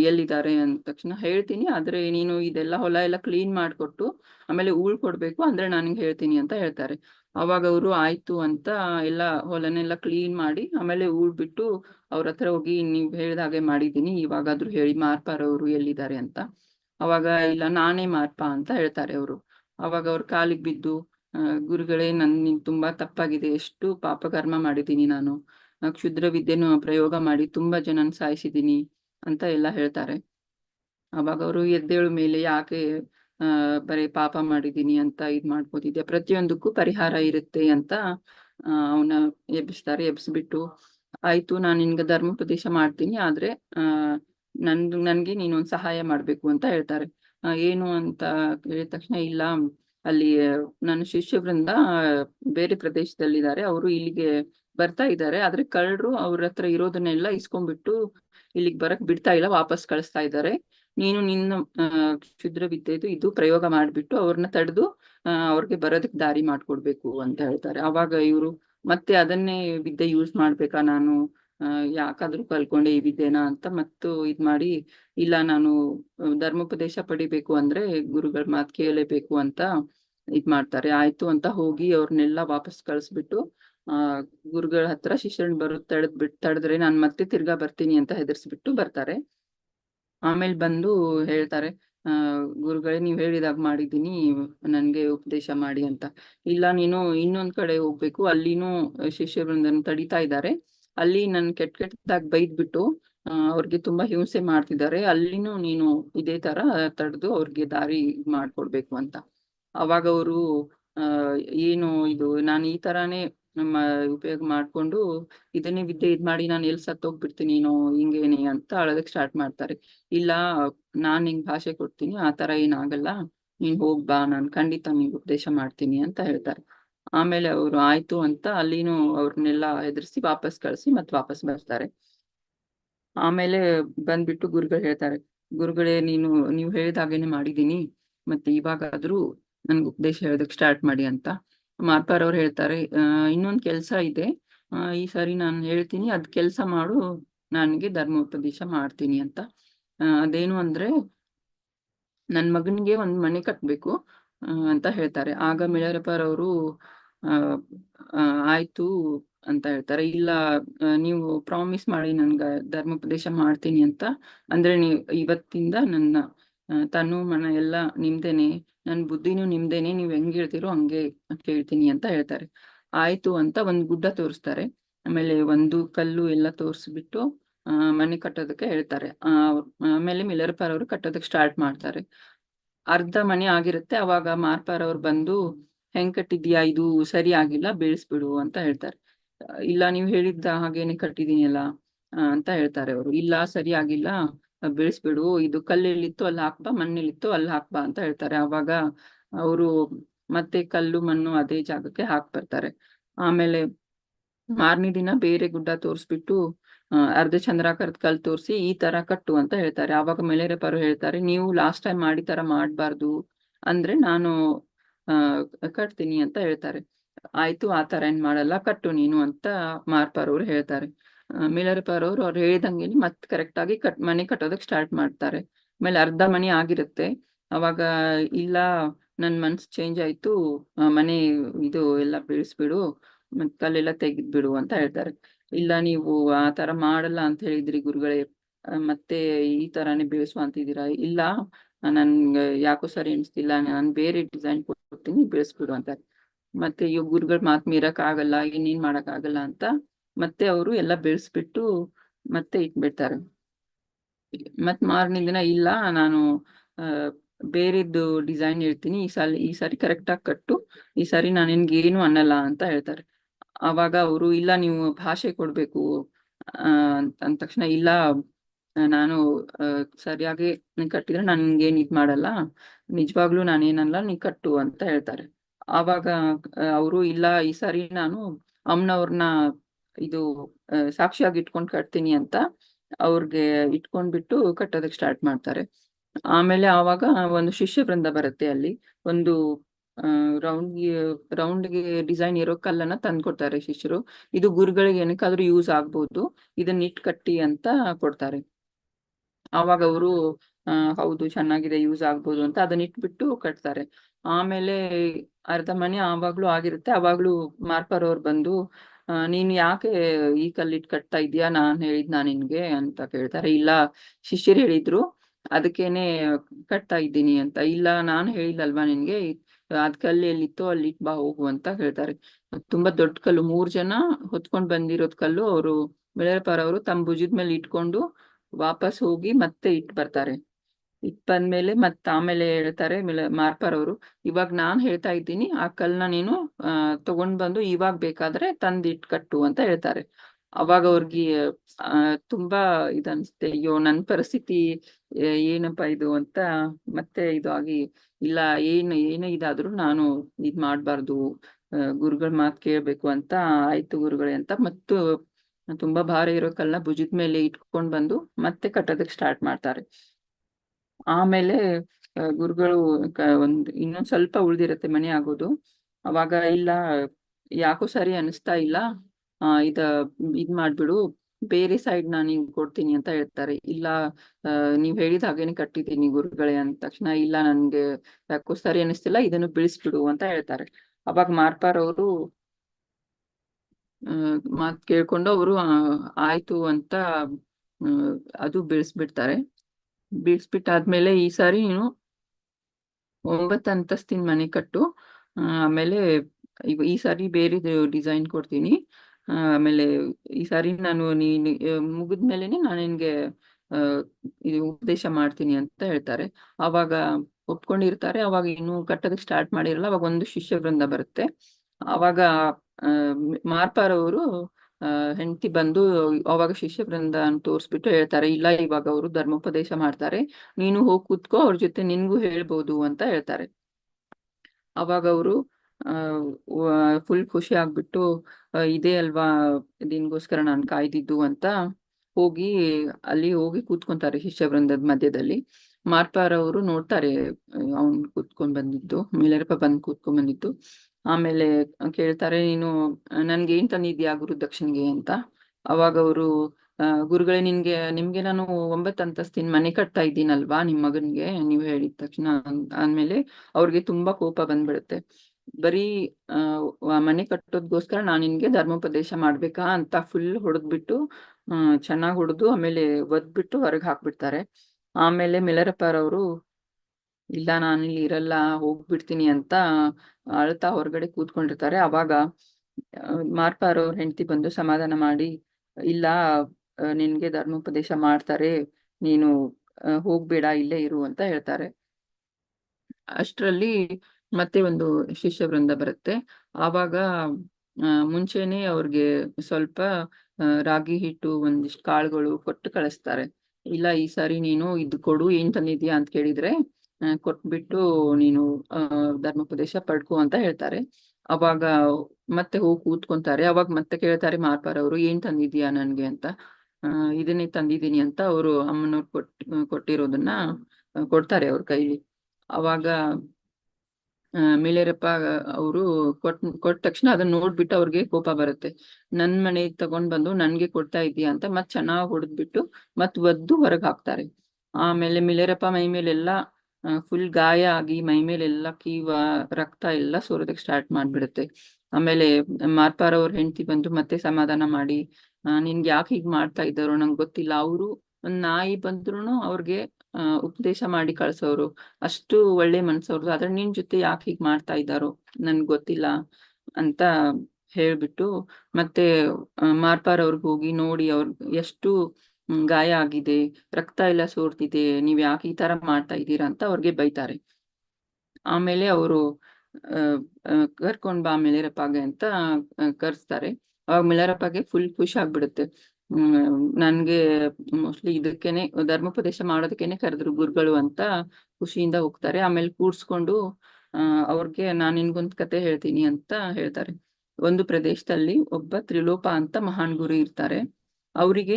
[SPEAKER 2] ಎಲ್ಲಿದ್ದಾರೆ ಅಂದ ತಕ್ಷಣ ಹೇಳ್ತೀನಿ. ಆದ್ರೆ ನೀನು ಇದೆಲ್ಲ ಹೊಲ ಎಲ್ಲ ಕ್ಲೀನ್ ಮಾಡ್ಕೊಟ್ಟು ಆಮೇಲೆ ಊಳ್ ಕೊಡ್ಬೇಕು ಅಂದ್ರೆ ನನಗೆ ಹೇಳ್ತೀನಿ ಅಂತ ಹೇಳ್ತಾರೆ. ಅವಾಗ ಅವರು ಆಯ್ತು ಅಂತ ಎಲ್ಲ ಹೊಲನೆಲ್ಲ ಕ್ಲೀನ್ ಮಾಡಿ ಆಮೇಲೆ ಉಳ್ಬಿಟ್ಟು ಅವ್ರ ಹತ್ರ ಹೋಗಿ ನೀವ್ ಹೇಳ್ದಾಗೆ ಮಾಡಿದೀನಿ ಇವಾಗಾದ್ರೂ ಹೇಳಿ ಮಾರ್ಪಾರವ್ರು ಎಲ್ಲಿದ್ದಾರೆ ಅಂತ. ಅವಾಗ ಇಲ್ಲ ನಾನೇ ಮಾರ್ಪ ಅಂತ ಹೇಳ್ತಾರೆ ಅವರು. ಅವಾಗ ಅವ್ರ ಕಾಲಿಗೆ ಬಿದ್ದು ಗುರುಗಳೇ ನನ್ ತುಂಬಾ ತಪ್ಪಾಗಿದೆ. ಎಷ್ಟು ಪಾಪಕರ್ಮ ಮಾಡಿದ್ದೀನಿ ನಾನು. ಕ್ಷುದ್ರ ವಿದ್ಯೆನು ಪ್ರಯೋಗ ಮಾಡಿ ತುಂಬಾ ಜನನ್ ಸಾಯಿಸಿದ್ದೀನಿ ಅಂತ ಎಲ್ಲ ಹೇಳ್ತಾರೆ. ಅವಾಗ ಅವರು ಎದ್ದೇಳು ಮೇಲೆ ಯಾಕೆ, ಆ, ಬರೀ ಪಾಪ ಮಾಡಿದ್ದೀನಿ ಅಂತ ಇದ್ ಮಾಡ್ಬೋದಿದೆ. ಪ್ರತಿಯೊಂದಕ್ಕೂ ಪರಿಹಾರ ಇರುತ್ತೆ ಅಂತ ಅವನ ಎಬ್ಬಿಸ್ತಾರೆ, ಎಬ್ಸ್ಬಿಟ್ಟು, ಆಯ್ತು, ನಾನು ನಿನ್ಗೆ ಪ್ರದೇಶ ಮಾಡ್ತೀನಿ. ಆದ್ರೆ, ಆ ನಂದು, ನನ್ಗೆ ನೀನೊಂದ್ ಸಹಾಯ ಮಾಡ್ಬೇಕು ಅಂತ ಹೇಳ್ತಾರೆ. ಏನು ಅಂತ ಹೇಳಿದ ತಕ್ಷಣ, ಇಲ್ಲ, ಅಲ್ಲಿ ನನ್ನ ಶಿಷ್ಯ ವೃಂದ ಬೇರೆ ಪ್ರದೇಶದಲ್ಲಿದ್ದಾರೆ. ಅವರು ಇಲ್ಲಿಗೆ ಬರ್ತಾ ಇದ್ದಾರೆ. ಆದ್ರೆ ಕಳ್ಳರು ಅವ್ರ ಹತ್ರ ಇರೋದನ್ನೆಲ್ಲ ಇಸ್ಕೊಂಡ್ಬಿಟ್ಟು ಇಲ್ಲಿಗೆ ಬರಕ್ ಬಿಡ್ತಾ ಇಲ್ಲ, ವಾಪಸ್ ಕಳಿಸ್ತಾ ಇದ್ದಾರೆ. ನೀನು ನಿನ್ನ ಕ್ಷುದ್ರ ವಿದ್ಯೆದು ಇದು ಪ್ರಯೋಗ ಮಾಡ್ಬಿಟ್ಟು ಅವ್ರನ್ನ ತಡೆದು ಅವ್ರಿಗೆ ಬರೋದಕ್ ದಾರಿ ಮಾಡ್ಕೊಡ್ಬೇಕು ಅಂತ ಹೇಳ್ತಾರೆ. ಅವಾಗ ಇವರು ಮತ್ತೆ ಅದನ್ನೇ ವಿದ್ಯೆ ಯೂಸ್ ಮಾಡ್ಬೇಕಾ ನಾನು? ಯಾಕಾದ್ರೂ ಕಲ್ಕೊಂಡೆ ವಿದ್ಯೆನ ಅಂತ ಮತ್ತು ಇದ್ ಮಾಡಿ, ಇಲ್ಲ ನಾನು ಧರ್ಮೋಪದೇಶ ಪಡಿಬೇಕು ಅಂದ್ರೆ ಗುರುಗಳ ಮಾತು ಕೇಳಲೇಬೇಕು ಅಂತ ಇದ್ ಮಾಡ್ತಾರೆ. ಆಯ್ತು ಅಂತ ಹೋಗಿ ಅವ್ರನ್ನೆಲ್ಲ ವಾಪಸ್ ಕಳಿಸ್ಬಿಟ್ಟು, ಆ, ಗುರುಗಳ ಹತ್ರ ಶಿಷ್ಯನ್ ಬರೋ, ತಡೆದ್ ಬಿಟ್, ತಡೆದ್ರೆ ನಾನ್ ಮತ್ತೆ ತಿರ್ಗಾ ಬರ್ತೀನಿ ಅಂತ ಹೆದರ್ಸ್ಬಿಟ್ಟು ಬರ್ತಾರೆ. ಆಮೇಲೆ ಬಂದು ಹೇಳ್ತಾರೆ, ಆ, ಗುರುಗಳೇ ನೀವ್ ಹೇಳಿದಾಗ ಮಾಡಿದೀನಿ ನನ್ಗೆ ಉಪದೇಶ ಮಾಡಿ ಅಂತ. ಇಲ್ಲ ನೀನು ಇನ್ನೊಂದ್ ಕಡೆ ಹೋಗ್ಬೇಕು, ಅಲ್ಲಿನೂ ಶಿಷ್ಯ ಬೃಂದನ್ ತಡಿತಾ ಇದ್ದಾರೆ. ಅಲ್ಲಿ ನನ್ ಕೆಟ್ಟ ಕೆಟ್ಟದಾಗಿ ಬೈದ್ಬಿಟ್ಟು ಅವ್ರಿಗೆ ತುಂಬಾ ಹಿಂಸೆ ಮಾಡ್ತಿದ್ದಾರೆ ಅಲ್ಲಿನೂ ನೀನು ಇದೇ ತರ ತಡೆದು ಅವ್ರಿಗೆ ದಾರಿ ಮಾಡ್ಕೊಡ್ಬೇಕು ಅಂತ. ಅವಾಗ ಅವರು ಏನು ಇದು, ನಾನು ಈ ತರಾನೇ ನಮ್ಮ ಉಪಯೋಗ ಮಾಡ್ಕೊಂಡು ಇದನ್ನೇ ವಿದ್ಯೆ ಇದ್ ಮಾಡಿ ನಾನು ಎಲ್ ನೀನು ಹಿಂಗೇನೆ ಅಂತ ಅಳೋದಕ್ ಸ್ಟಾರ್ಟ್ ಮಾಡ್ತಾರೆ. ಇಲ್ಲ, ನಾನ್ ನಿಂಗ್ ಭಾಷೆ ಕೊಡ್ತೀನಿ, ಆ ತರ ಏನಾಗಲ್ಲ ನೀನ್ ಹೋಗ್ಬಾ ನಾನ್ ಖಂಡಿತ ನಿಂಗ್ ಉಪದೇಶ ಮಾಡ್ತೀನಿ ಅಂತ ಹೇಳ್ತಾರೆ. ಆಮೇಲೆ ಅವರು ಆಯ್ತು ಅಂತ ಅಲ್ಲಿನೂ ಅವ್ರನ್ನೆಲ್ಲ ಹೆದರ್ಸಿ ವಾಪಸ್ ಕಳ್ಸಿ ಮತ್ ವಾಪಸ್ ಬರ್ತಾರೆ. ಆಮೇಲೆ ಬಂದ್ಬಿಟ್ಟು ಗುರುಗಳು ಹೇಳ್ತಾರೆ, ಗುರುಗಳೇ, ನೀನು, ನೀವು ಹೇಳಿದ ಹಾಗೇನೆ ಮಾಡಿದೀನಿ ಮತ್ತೆ ಇವಾಗಾದ್ರೂ ನನ್ಗೆ ಉಪದೇಶ ಹೇಳೋದಕ್ ಸ್ಟಾರ್ಟ್ ಮಾಡಿ ಅಂತ. ಮಾರ್ಪಾರ್ ಅವ್ರು ಹೇಳ್ತಾರೆ ಇನ್ನೊಂದು ಕೆಲ್ಸ ಇದೆ ಈ ಸಾರಿ ನಾನು ಹೇಳ್ತೀನಿ, ಅದ್ ಕೆಲಸ ಮಾಡು, ನನ್ಗೆ ಧರ್ಮೋಪದೇಶ ಮಾಡ್ತೀನಿ ಅಂತ. ಅದೇನು ಅಂದ್ರೆ, ನನ್ ಮಗನಿಗೆ ಒಂದ್ ಮನೆ ಕಟ್ಬೇಕು ಅಂತ ಹೇಳ್ತಾರೆ. ಆಗ ಮಿಳರಪ್ಪರವರು ಆಯ್ತು ಅಂತ ಹೇಳ್ತಾರೆ. ಇಲ್ಲ ನೀವು ಪ್ರಾಮಿಸ್ ಮಾಡಿ, ನನ್ಗ ಧರ್ಮೋಪದೇಶ ಮಾಡ್ತೀನಿ ಅಂತ. ಅಂದ್ರೆ ನೀವು ಇವತ್ತಿಂದ ನನ್ನ ತನು, ಮನ ಎಲ್ಲ ನಿಮ್ದೇನೆ, ನನ್ ಬುದ್ಧಿನೂ ನಿಮ್ದೇನೆ, ನೀವ್ ಹೆಂಗ್ ಹೇಳ್ತೀರೋ ಹಂಗೆ ಕೇಳ್ತೀನಿ ಅಂತ ಹೇಳ್ತಾರೆ. ಆಯ್ತು ಅಂತ ಒಂದ್ ಗುಡ್ಡ ತೋರಿಸ್ತಾರೆ. ಆಮೇಲೆ ಒಂದು ಕಲ್ಲು ಎಲ್ಲ ತೋರಿಸ್ಬಿಟ್ಟು ಮನೆ ಕಟ್ಟೋದಕ್ಕೆ ಹೇಳ್ತಾರೆ. ಆಮೇಲೆ ಮಿಲರ್ಪಾರ್ ಅವರು ಕಟ್ಟೋದಕ್ಕೆ ಸ್ಟಾರ್ಟ್ ಮಾಡ್ತಾರೆ. ಅರ್ಧ ಮನೆ ಆಗಿರುತ್ತೆ. ಅವಾಗ ಮಾರ್ಪಾರ್ ಅವ್ರು ಬಂದು ಹೆಂಗ್ ಕಟ್ಟಿದ್ಯಾ ಇದು ಸರಿ ಆಗಿಲ್ಲ ಬೀಳ್ಸ್ಬಿಡು ಅಂತ ಹೇಳ್ತಾರೆ. ಇಲ್ಲ ನೀವು ಹೇಳಿದ್ದ ಹಾಗೇನೆ ಕಟ್ಟಿದೀನಿಯಲ್ಲ ಆ, ಅಂತ ಹೇಳ್ತಾರೆ ಅವರು. ಇಲ್ಲ ಸರಿ ಆಗಿಲ್ಲ ಬೆಳೆಸ್ಬಿಡು ಇದು ಕಲ್ಲೆಲ್ಲಿತ್ತು ಅಲ್ಲಿ ಹಾಕ್ಬಾ ಮಣ್ಣಲ್ಲಿತ್ತು ಅಲ್ಲಿ ಹಾಕ್ಬಾ ಅಂತ ಹೇಳ್ತಾರೆ. ಅವಾಗ ಅವರು ಮತ್ತೆ ಕಲ್ಲು ಮಣ್ಣು ಅದೇ ಜಾಗಕ್ಕೆ ಹಾಕ್ ಬರ್ತಾರೆ. ಆಮೇಲೆ ಮಾರನೇ ದಿನ ಬೇರೆ ಗುಡ್ಡ ತೋರಿಸ್ಬಿಟ್ಟು ಅರ್ಧ ಚಂದ್ರಾಕಾರದ ಕಲ್ ತೋರಿಸಿ ಈ ತರ ಕಟ್ಟು ಅಂತ ಹೇಳ್ತಾರೆ. ಆವಾಗ ಮೇಲೆರಪ್ಪರು ಹೇಳ್ತಾರೆ ನೀವು ಲಾಸ್ಟ್ ಟೈಮ್ ಮಾಡಿ ತರ ಮಾಡಬಾರ್ದು. ಅಂದ್ರೆ ನಾನು ಕಟ್ತೀನಿ ಅಂತ ಹೇಳ್ತಾರೆ. ಆಯ್ತು, ಆ ತರ ಏನ್ ಮಾಡಲ್ಲ, ಕಟ್ಟು ನೀನು ಅಂತ ಮಾರ್ಪಾರ್ ಅವ್ರು ಹೇಳ್ತಾರೆ. ಮೇಲರಪ್ಪರ್ ಅವ್ರು ಅವ್ರು ಹೇಳಿದಂಗೆ ಮತ್ ಕರೆಕ್ಟ್ ಆಗಿ ಕಟ್, ಮನೆ ಕಟ್ಟೋದಕ್ ಸ್ಟಾರ್ಟ್ ಮಾಡ್ತಾರೆ. ಆಮೇಲೆ ಅರ್ಧ ಮನೆ ಆಗಿರುತ್ತೆ. ಅವಾಗ, ಇಲ್ಲ, ನನ್ ಮನ್ಸ್ ಚೇಂಜ್ ಆಯ್ತು ಮನೆ ಇದು ಎಲ್ಲ ಬೀಳ್ಸ್ಬಿಡು ಮತ್ ಕಲ್ಲೆಲ್ಲ ತೆಗೆದ್ಬಿಡು ಅಂತ ಹೇಳ್ತಾರೆ. ಇಲ್ಲ, ನೀವು ಆ ತರ ಮಾಡಲ್ಲ ಅಂತ ಹೇಳಿದ್ರಿ ಗುರುಗಳೇ ಮತ್ತೆ ಈ ತರಾನೇ ಬೀಳಿಸುವ ಅಂತಿದ್ದೀರಾ? ಇಲ್ಲ ನನ್ಗೆ ಯಾಕೋ ಸರಿ ಎಣಿಸ್ತಿಲ್ಲ ನಾನು ಬೇರೆ ಡಿಸೈನ್ ಕೊಡ್ತೀನಿ, ಬಿಡಿಸ್ಬಿಡು ಅಂತ. ಮತ್ತೆ ಇವ್ ಗುರುಗಳ ಮಾತ್ ಮೀರಕ್ ಆಗಲ್ಲ, ಇನ್ನೇನ್ ಮಾಡಕ್ ಆಗಲ್ಲ ಅಂತ ಮತ್ತೆ ಅವರು ಎಲ್ಲ ಬೆಳೆಸ್ಬಿಟ್ಟು ಮತ್ತೆ ಇಟ್ಬಿಡ್ತಾರೆ. ಮತ್ ಮಾರನೇ ದಿನ ಇಲ್ಲ, ನಾನು ಬೇರೆದ್ದು ಡಿಸೈನ್ ಹೇಳ್ತೀನಿ, ಈ ಸಲ, ಈ ಸಾರಿ ಕರೆಕ್ಟ್ ಆಗಿ ಕಟ್ಟು, ಈ ಸಾರಿ ನಾನು ನಿನ್ಗೆ ಏನು ಅನ್ನಲ್ಲ ಅಂತ ಹೇಳ್ತಾರೆ. ಅವಾಗ ಅವರು, ಇಲ್ಲ ನೀವು ಭಾಷೆ ಕೊಡ್ಬೇಕು ಅಂದ ತಕ್ಷಣ, ಇಲ್ಲ ನಾನು ಸರಿಯಾಗಿ ನೀನ್ ಕಟ್ಟಿದ್ರೆ ನನ್ಗೇನ್ ಇದ್ ಮಾಡಲ್ಲ. ನಿಜವಾಗ್ಲೂ ನಾನೇನಲ್ಲ ನೀ ಕಟ್ಟು ಅಂತ ಹೇಳ್ತಾರೆ. ಆವಾಗ ಅವರು ಇಲ್ಲ, ಈ ಸಾರಿ ನಾನು ಅಮ್ಮನವ್ರನ್ನ ಇದು ಸಾಕ್ಷಿಯಾಗಿ ಇಟ್ಕೊಂಡ್ ಕಟ್ತೀನಿ ಅಂತ ಅವ್ರಿಗೆ ಇಟ್ಕೊಂಡ್ಬಿಟ್ಟು ಕಟ್ಟೋದಕ್ ಸ್ಟಾರ್ಟ್ ಮಾಡ್ತಾರೆ. ಆಮೇಲೆ ಆವಾಗ ಒಂದು ಶಿಷ್ಯ ವೃಂದ ಬರುತ್ತೆ ಅಲ್ಲಿ. ಒಂದು ರೌಂಡ್ ರೌಂಡ್ಗೆ ಡಿಸೈನ್ ಇರೋ ಕಲ್ಲನ್ನ ತಂದ್ಕೊಡ್ತಾರೆ ಶಿಷ್ಯರು. ಇದು ಗುರುಗಳಿಗೆ ಏನಕ್ಕಾದ್ರೂ ಯೂಸ್ ಆಗ್ಬೋದು. ಇದನ್ನ ಇಟ್ ಕಟ್ಟಿ ಅಂತ ಕೊಡ್ತಾರೆ. ಆವಾಗ ಅವರು ಹೌದು ಚೆನ್ನಾಗಿದೆ ಯೂಸ್ ಆಗ್ಬೋದು ಅಂತ ಅದನ್ನ ಇಟ್ಬಿಟ್ಟು ಕಟ್ತಾರೆ. ಆಮೇಲೆ ಅರ್ಧ ಮನೆ ಆವಾಗ್ಲೂ ಆಗಿರುತ್ತೆ. ಅವಾಗ್ಲೂ ಮಾರ್ಪರ್ ಅವ್ರು ಬಂದು ನೀನ್ ಯಾಕೆ ಈ ಕಲ್ಲಿಟ್ ಕಟ್ತಾ ಇದೀಯಾ? ನಾನ್ ಹೇಳಿದ್ ನಾ ನಿನ್ಗೆ ಅಂತ ಕೇಳ್ತಾರೆ. ಇಲ್ಲ, ಶಿಷ್ಯರು ಹೇಳಿದ್ರು, ಅದಕ್ಕೇನೆ ಕಟ್ತಾ ಇದ್ದೀನಿ ಅಂತ. ಇಲ್ಲ, ನಾನು ಹೇಳಿಲ್ಲಲ್ವಾ ನಿನ್ಗೆ? ಅದ್ ಕಲ್ಲು ಎಲ್ಲಿತ್ತೋ ಅಲ್ಲಿ ಇಟ್ ಬಾ, ಹೋಗು ಅಂತ ಹೇಳ್ತಾರೆ. ತುಂಬಾ ದೊಡ್ಡ ಕಲ್ಲು. ಮೂರ್ ಜನ ಹೊತ್ಕೊಂಡ್ ಬಂದಿರೋದ್ ಕಲ್ಲು, ಅವರು, ಬೆಳರಪಾರ ಅವರು ತಮ್ಮ ಭುಜದ ಮೇಲೆ ಇಟ್ಕೊಂಡು ವಾಪಸ್ ಹೋಗಿ ಮತ್ತೆ ಇಟ್ ಬರ್ತಾರೆ. ಇಟ್ ಬಂದ್ಮೇಲೆ ಮತ್ತ ಆಮೇಲೆ ಹೇಳ್ತಾರೆ ಮಾರ್ಪರ್ ಅವರು, ಇವಾಗ ನಾನ್ ಹೇಳ್ತಾ ಇದ್ದೀನಿ, ಆ ಕಲ್ನ ನೀನು ತಗೊಂಡ್ ಬಂದು ಇವಾಗ ಬೇಕಾದ್ರೆ ತಂದ್ ಇಟ್ ಕಟ್ಟು, ಅಂತ ಹೇಳ್ತಾರೆ. ಅವಾಗ ಅವ್ರಿಗೆ ತುಂಬಾ ಇದನ್ಸುತ್ತೆ ಅಯ್ಯೋ, ನನ್ ಪರಿಸ್ಥಿತಿ ಏನಪ್ಪ ಇದು? ಅಂತ ಮತ್ತೆ ಇದು ಆಗಿ ಇಲ್ಲ, ಏನ್, ಏನೇ ಇದಾದ್ರೂ ನಾನು ಇದ್ ಮಾಡ್ಬಾರ್ದು ಗುರುಗಳ ಮಾತ್ ಕೇಳ್ಬೇಕು ಅಂತ, ಆಯ್ತು ಗುರುಗಳೇ, ಅಂತ ಮತ್ತು ತುಂಬಾ ಭಾರ ಇರೋ ಕಲ್ಲ ಭುಜದ ಮೇಲೆ ಇಟ್ಕೊಂಡ್ ಬಂದು ಮತ್ತೆ ಕಟ್ಟೋದಕ್ಕೆ ಸ್ಟಾರ್ಟ್ ಮಾಡ್ತಾರೆ. ಆಮೇಲೆ ಗುರುಗಳು ಒಂದ್, ಇನ್ನೊಂದ್ ಸ್ವಲ್ಪ ಉಳ್ದಿರತ್ತೆ ಮನೆ ಆಗೋದು. ಅವಾಗ ಇಲ್ಲ, ಯಾಕೋ ಸರಿ ಅನಿಸ್ತಾ ಇಲ್ಲ ಇದ, ಇದ್ ಮಾಡ್ಬಿಡು, ಬೇರೆ ಸೈಡ್ ನಾನು ನೀವು ಕೊಡ್ತೀನಿ ಅಂತ ಹೇಳ್ತಾರೆ. ಇಲ್ಲ ನೀವ್ ಹೇಳಿದ ಹಾಗೇನೆ ಕಟ್ಟಿದ್ದೀನಿ ಗುರುಗಳೇ ಅಂದ ತಕ್ಷಣ, ಇಲ್ಲ, ನನ್ಗೆ ಯಾಕೋ ಸರಿ ಅನಿಸ್ತಿಲ್ಲ, ಇದನ್ನು ಬಿಡಿಸ್ಬಿಡು ಅಂತ ಹೇಳ್ತಾರೆ. ಅವಾಗ ಮಾರ್ಪಾರ್ ಅವರು ಮಾತ್ ಕೇಳ್ಕೊಂಡು ಅವರು ಆಯ್ತು ಅಂತ ಅದು ಬಿಡಿಸ್ಬಿಡ್ತಾರೆ ಬಿಡಿಸ್ಬಿಟ್ಟಾದ್ಮೇಲೆ ಈ ಸಾರಿ ನೀನು ಒಂಬತ್ತು ಅಂತಸ್ತಿನ ಮನೆ ಕಟ್ಟು. ಆಮೇಲೆ ಈ ಸಾರಿ ಬೇರೆ ಡಿಸೈನ್ ಕೊಡ್ತೀನಿ. ಆಮೇಲೆ ಈ ಸಾರಿ ನಾನು ನೀನು ಮುಗಿದ್ಮೇಲೆನೆ ನಾನು ನಿನ್ಗೆ ಇದು ಉಪದೇಶ ಮಾಡ್ತೀನಿ ಅಂತ ಹೇಳ್ತಾರೆ. ಅವಾಗ ಒಪ್ಕೊಂಡಿರ್ತಾರೆ. ಅವಾಗ ಇನ್ನು ಕಟ್ಟೋದಕ್ಕೆ ಸ್ಟಾರ್ಟ್ ಮಾಡಿರಲ್ಲ. ಅವಾಗ ಒಂದು ಶಿಷ್ಯ ಬರುತ್ತೆ. ಅವಾಗ ಆ, ಮಾರ್ಪಾರ್ ಅವರು ಆ ಹೆಂಡತಿ ಬಂದು ಅವಾಗ ಶಿಷ್ಯ ವೃಂದ ತೋರಿಸ್ಬಿಟ್ಟು ಹೇಳ್ತಾರೆ ಇಲ್ಲ ಇವಾಗ ಅವರು ಧರ್ಮೋಪದೇಶ ಮಾಡ್ತಾರೆ. ನೀನು ಹೋಗಿ ಕೂತ್ಕೋ ಅವ್ರ ಜೊತೆ ನಿನ್ಗೂ ಹೇಳ್ಬೋದು ಅಂತ ಹೇಳ್ತಾರೆ. ಅವಾಗ ಅವರು ಫುಲ್ ಖುಷಿ ಆಗ್ಬಿಟ್ಟು ಇದೆ ಅಲ್ವಾ ನಿನ್ಗೋಸ್ಕರ ನಾನು ಕಾಯ್ದಿದ್ದು ಅಂತ ಹೋಗಿ ಅಲ್ಲಿ ಹೋಗಿ ಕೂತ್ಕೊಂತಾರೆ ಶಿಷ್ಯ ವೃಂದದ ಮಧ್ಯದಲ್ಲಿ. ಮಾರ್ಪಾರ್ ಅವರು ನೋಡ್ತಾರೆ ಅವ್ನ್ ಕೂತ್ಕೊಂಡ್ ಬಂದಿದ್ದು ಮೇಲರಪ್ಪ ಬಂದ್ ಕೂತ್ಕೊಂಡ್ ಬಂದಿದ್ದು. ಆಮೇಲೆ ಕೇಳ್ತಾರೆ, ನೀನು, ನನ್ಗೆ ಏನ್ ತಂದಿದ್ಯಾ ಗುರು ದಕ್ಷಿಣೆಗೆ ಅಂತ. ಅವಾಗ ಅವರು ಗುರುಗಳೇ, ನಿನ್ಗೆ, ನಿಮ್ಗೆ ನಾನು ಒಂಬತ್ತು ಅಂತಸ್ತಿನ ಮನೆ ಕಟ್ತಾ ಇದ್ದೀನಲ್ವಾ ನಿಮ್ ಮಗನ್ಗೆ? ನೀವು ಹೇಳಿದ ತಕ್ಷಣ ಆದ್ಮೇಲೆ ಅವ್ರಿಗೆ ತುಂಬಾ ಕೋಪ ಬಂದ್ಬಿಡುತ್ತೆ. ಬರೀ ಮನೆ ಕಟ್ಟೋದ್ಗೋಸ್ಕರ ನಾನ್ ನಿನ್ಗೆ ಧರ್ಮೋಪದೇಶ ಮಾಡ್ಬೇಕಾ ಅಂತ ಫುಲ್ ಹೊಡೆದ್ಬಿಟ್ಟು ಚೆನ್ನಾಗ್ ಹೊಡೆದು ಆಮೇಲೆ ಒದ್ಬಿಟ್ಟು ಹೊರಗೆ ಹಾಕ್ಬಿಡ್ತಾರೆ. ಆಮೇಲೆ ಮಿಲರಪ್ಪರ್ ಅವರು ಇಲ್ಲ, ನಾನು ಇಲ್ಲಿ ಇರಲ್ಲ, ಹೋಗ್ಬಿಡ್ತೀನಿ ಅಂತ ಅಳ್ತಾ ಹೊರಗಡೆ ಕೂತ್ಕೊಂಡಿರ್ತಾರೆ. ಅವಾಗ ಮಾರ್ಪಾರ್ ಹೆಂಡತಿ ಬಂದು ಸಮಾಧಾನ ಮಾಡಿ, ಇಲ್ಲ ನಿನ್ಗೆ ಧರ್ಮೋಪದೇಶ ಮಾಡ್ತಾರೆ, ನೀನು ಹೋಗ್ಬೇಡ, ಇಲ್ಲೇ ಇರು ಅಂತ ಹೇಳ್ತಾರೆ. ಅಷ್ಟರಲ್ಲಿ ಮತ್ತೆ ಒಂದು ಶಿಷ್ಯ ವೃಂದ ಬರುತ್ತೆ. ಆವಾಗ ಮುಂಚೆನೆ ಅವ್ರಿಗೆ ಸ್ವಲ್ಪ ರಾಗಿ ಹಿಟ್ಟು ಒಂದಿಷ್ಟು ಕಾಳುಗಳು ಕೊಟ್ಟು ಕಳಿಸ್ತಾರೆ. ಇಲ್ಲ, ಈ ಸಾರಿ ನೀನು ಇದು ಕೊಡು, ಏನ್ ತಂದಿದ್ಯಾ ಅಂತ ಕೇಳಿದ್ರೆ ಕೊಟ್ಬಿಟ್ಟು ನೀನು ಧರ್ಮೋಪದೇಶ ಪಡ್ಕೊ ಅಂತ ಹೇಳ್ತಾರೆ. ಅವಾಗ ಮತ್ತೆ ಹೋಗಿ ಕೂತ್ಕೊಂತಾರೆ. ಅವಾಗ ಮತ್ತೆ ಕೇಳ್ತಾರೆ ಮಾರ್ಪಾರವ್ರು ಅವರು ಏನ್ ತಂದಿದ್ಯಾ ನನ್ಗೆ? ಅಂತ. ಇದನ್ನೇ ತಂದಿದ್ದೀನಿ ಅಂತ ಅವರು ಅಮ್ಮನವ್ರು ಕೊಟ್ ಕೊಟ್ಟಿರೋದನ್ನ ಕೊಡ್ತಾರೆ ಅವ್ರ ಕೈಲಿ. ಅವಾಗ ಆ, ಮಿಲೇರಪ್ಪ ಅವರು ಕೊಟ್ ಕೊಟ್ಟ ತಕ್ಷಣ ಅದನ್ನ ನೋಡ್ಬಿಟ್ಟು ಅವ್ರಿಗೆ ಕೋಪ ಬರುತ್ತೆ. ನನ್ ಮನೆ ತಗೊಂಡ್ ಬಂದು ನನ್ಗೆ ಕೊಡ್ತಾ ಇದೀಯ ಅಂತ ಮತ್ ಚೆನ್ನಾಗ್ ಹೊಡೆದ್ಬಿಟ್ಟು ಮತ್ ಒದ್ದು ಹೊರಗ್ ಹಾಕ್ತಾರೆ. ಆಮೇಲೆ ಮಿಲೇರಪ್ಪ ಮೈ ಮೇಲೆಲ್ಲ ಫುಲ್ ಗಾಯ ಆಗಿ ಮೈ ಮೇಲೆಲ್ಲ ಕೀವ, ರಕ್ತ ಎಲ್ಲ ಸೋರೋದಕ್ಕೆ ಸ್ಟಾರ್ಟ್ ಮಾಡ್ಬಿಡುತ್ತೆ. ಆಮೇಲೆ ಮಾರ್ಪಾರ್ ಅವ್ರ ಹೆಂಡತಿ ಬಂದು ಮತ್ತೆ ಸಮಾಧಾನ ಮಾಡಿ ನಿನ್ಗೆ ಯಾಕೆ ಹೀಗ್ ಮಾಡ್ತಾ ಇದ್ದಾರೋ ನಂಗೆ ಗೊತ್ತಿಲ್ಲ. ಅವರು ಒಂದ್ ನಾಯಿ ಬಂದ್ರುನು ಅವ್ರಿಗೆ ಉಪದೇಶ ಮಾಡಿ ಕಳ್ಸೋರು. ಅಷ್ಟು ಒಳ್ಳೆ ಮನ್ಸವ್ರದ್ದು ಆದ್ರೆ ನಿನ್ ಜೊತೆ ಯಾಕೆ ಹೀಗ್ ಮಾಡ್ತಾ ಇದ್ದಾರೋ ನನ್ಗೆ ಗೊತ್ತಿಲ್ಲ ಅಂತ ಹೇಳ್ಬಿಟ್ಟು ಮತ್ತೆ ಮಾರ್ಪಾರ್ ಅವ್ರಿಗೆ ಹೋಗಿ ನೋಡಿ ಅವ್ರ ಎಷ್ಟು ಗಾಯ ಆಗಿದೆ, ರಕ್ತ ಎಲ್ಲ ಸೋರ್ತಿದೆ ನೀವ್ ಯಾಕೆ ಈ ತರ ಮಾಡ್ತಾ ಇದ್ದೀರಾ ಅಂತ ಅವ್ರಿಗೆ ಬೈತಾರೆ. ಆಮೇಲೆ ಅವರು ಕರ್ಕೊಂಡ್ ಬಾ ಮಿಲೇರಪ್ಪಗೆ ಅಂತ ಕರ್ಸ್ತಾರೆ. ಅವಾಗ ಮಿಲೇರಪ್ಪಗೆ ಫುಲ್ ಖುಷಿ ಆಗ್ಬಿಡುತ್ತೆ. ಹ್ಮ್, ನನ್ಗೆ ಮೋಸ್ಟ್ಲಿ ಇದಕ್ಕೇನೆ, ಧರ್ಮೋಪದೇಶ ಮಾಡೋದಕ್ಕೇನೆ ಕರೆದ್ರು ಗುರುಗಳು ಅಂತ ಖುಷಿಯಿಂದ ಹೋಗ್ತಾರೆ. ಆಮೇಲೆ ಕೂಡ್ಸ್ಕೊಂಡು ಅವ್ರಿಗೆ ನಾನ್ ನಿನ್ಗೊಂದ್ ಕತೆ ಹೇಳ್ತೀನಿ ಅಂತ ಹೇಳ್ತಾರೆ. ಒಂದು ಪ್ರದೇಶದಲ್ಲಿ ಒಬ್ಬ ತ್ರಿಲೋಪ ಅಂತ ಮಹಾನ್ ಗುರು ಇರ್ತಾರೆ. ಅವರಿಗೆ